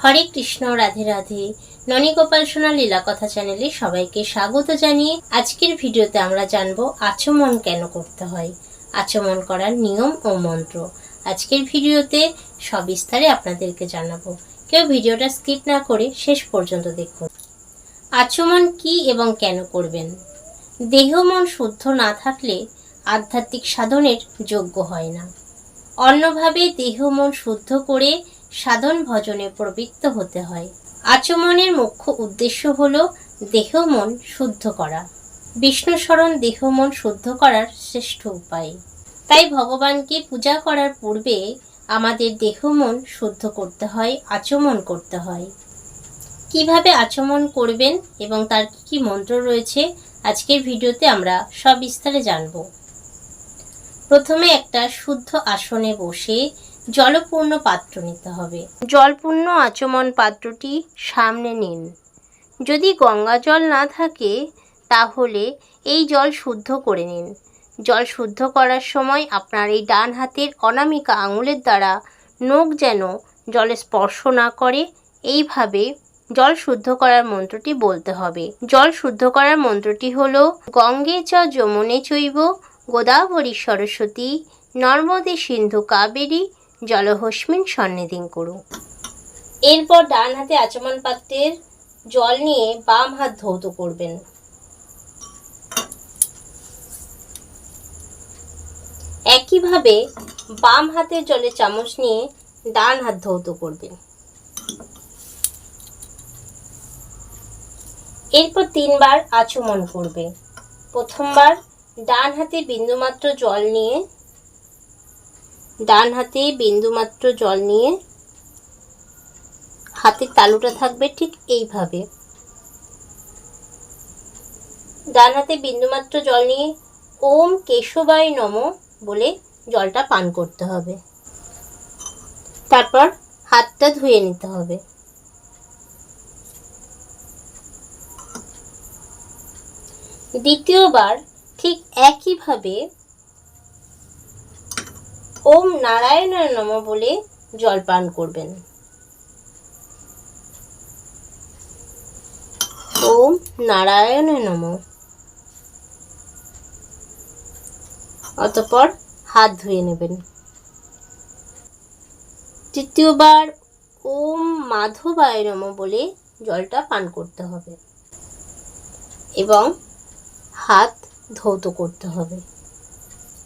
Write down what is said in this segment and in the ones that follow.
হরে কৃষ্ণ, রাধে রাধে। ননীগোপাল সোনা লীলা কথা চ্যানেলে সবাইকে স্বাগত জানিয়ে আজকের ভিডিওতে আমরা জানব আচমন কেন করতে হয়। আচমন করার নিয়ম ও মন্ত্র। আজকের ভিডিওতে সবিস্তারে আপনাদেরকে জানাব। কেউ ভিডিওটা স্কিপ না করে শেষ পর্যন্ত দেখুন। আচমন কি এবং কেন করবেন? দেহ মন শুদ্ধ না থাকলে আধ্যাত্মিক সাধনের যোগ্য হয় না। অন্যভাবে দেহ মন শুদ্ধ করে সাধন ভজনে প্রবৃত্ত হতে হয়। আচমনের মুখ্য উদ্দেশ্য হল দেহ মন শুদ্ধ করা। বিষ্ণু স্মরণ দেহ মন শুদ্ধ করার শ্রেষ্ঠ উপায়। তাই ভগবানকে পূজা করার পূর্বে আমাদের দেহ মন শুদ্ধ করতে হয়, আচমন করতে হয়। কীভাবে আচমন করবেন এবং তার কি কি মন্ত্র রয়েছে, আজকের ভিডিওতে আমরা সবিস্তারে জানব। প্রথমে একটা শুদ্ধ আসনে বসে জলপূর্ণ পাত্র নিতে হবে। জলপূর্ণ আচমন পাত্রটি সামনে নিন। যদি গঙ্গা জল না থাকে, তাহলে এই জল শুদ্ধ করে নিন। জল শুদ্ধ করার সময় আপনার এই ডান হাতের অনামিকা আঙুলের দ্বারা নখ যেন জলে স্পর্শ না করে, এইভাবে জল শুদ্ধ করার মন্ত্রটি বলতে হবে। জল শুদ্ধ করার মন্ত্রটি হল, গঙ্গে চ যমুনে চৈব, গোদাবরী সরস্বতী, নর্মদে সিন্ধু কাবেরী জলহস্মিন সন্নিধিং করু এরপর ডান হাতে আচমন পাত্রের জল নিয়ে বাম হাত ধৌত করবেন। একইভাবে বাম হাতের জলে চামচ নিয়ে ডান হাত ধৌত করবেন। এরপর তিনবার আচমন করবে প্রথমবার ডান হাতে বিন্দুমাত্র জল নিয়ে ডান হাতে বিন্দুমাত্র জল নিয়ে হাতের তালুটা থাকবে ঠিক এইভাবে। ডান হাতে বিন্দুমাত্র জল নিয়ে ওম কেশবায় নম বলে জলটা পান করতে হবে। তারপর হাতটা ধুয়ে নিতে হবে। দ্বিতীয়বার ঠিক একইভাবে ওম নারায়ণের নম বলে জল পান করবেন। ওম নারায়ণের নম। অতপর হাত ধুয়ে নেবেন। তৃতীয়বার ওম মাধবায় নম বলে জলটা পান করতে হবে। এবং হাত ধৌত করতে হবে।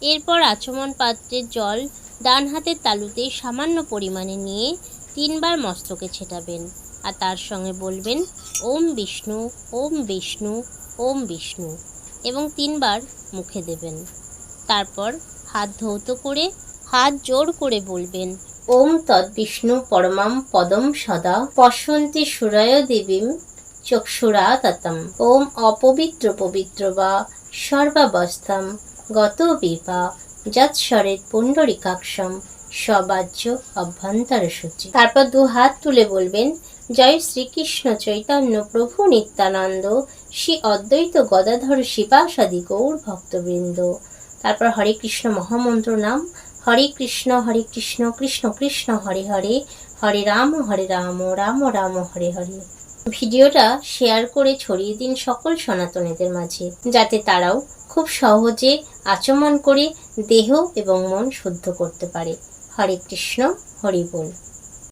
এরপর আচমন পাত্রের জল ডান হাতের তালুতে সামান্য পরিমাণে নিয়ে তিনবার মস্তকে ছেটাবেন আর তার সঙ্গে বলবেন, ওম বিষ্ণু ওম বিষ্ণু ওম বিষ্ণু এবং তিনবার মুখে দেবেন। তারপর হাত ধৌত করে হাত জোর করে বলবেন, ওম তৎ বিষ্ণু পরমাম পদম সদা পশ্যন্তি সুরায় দেবীম চক্ষুরা ততম ওম অপবিত্র পবিত্র বা সর্বাবস্থাম। গত বিপা যৎসরেত পুণ্ডরিকাক্ষম সবাজ্য অভ্যন্তর সূচি। তারপর দু হাত তুলে বলবেন, জয় শ্রীকৃষ্ণ চৈতন্য প্রভু নিত্যানন্দ, শ্রী অদ্বৈত গদাধর শিবাসাদি গৌর ভক্তবৃন্দ। তারপর হরে কৃষ্ণ মহামন্ত্র নাম, হরে কৃষ্ণ হরে কৃষ্ণ কৃষ্ণ কৃষ্ণ, হরে হরে হরে রাম হরে রাম রাম রাম, হরে হরে। ভিডিওটা শেয়ার করে ছড়িয়ে দিন সকল সনাতনীদের মাঝে, যাতে তারাও খুব সহজে আচমন করে দেহ এবং মন শুদ্ধ করতে পারে। হরে কৃষ্ণ, হরি বল।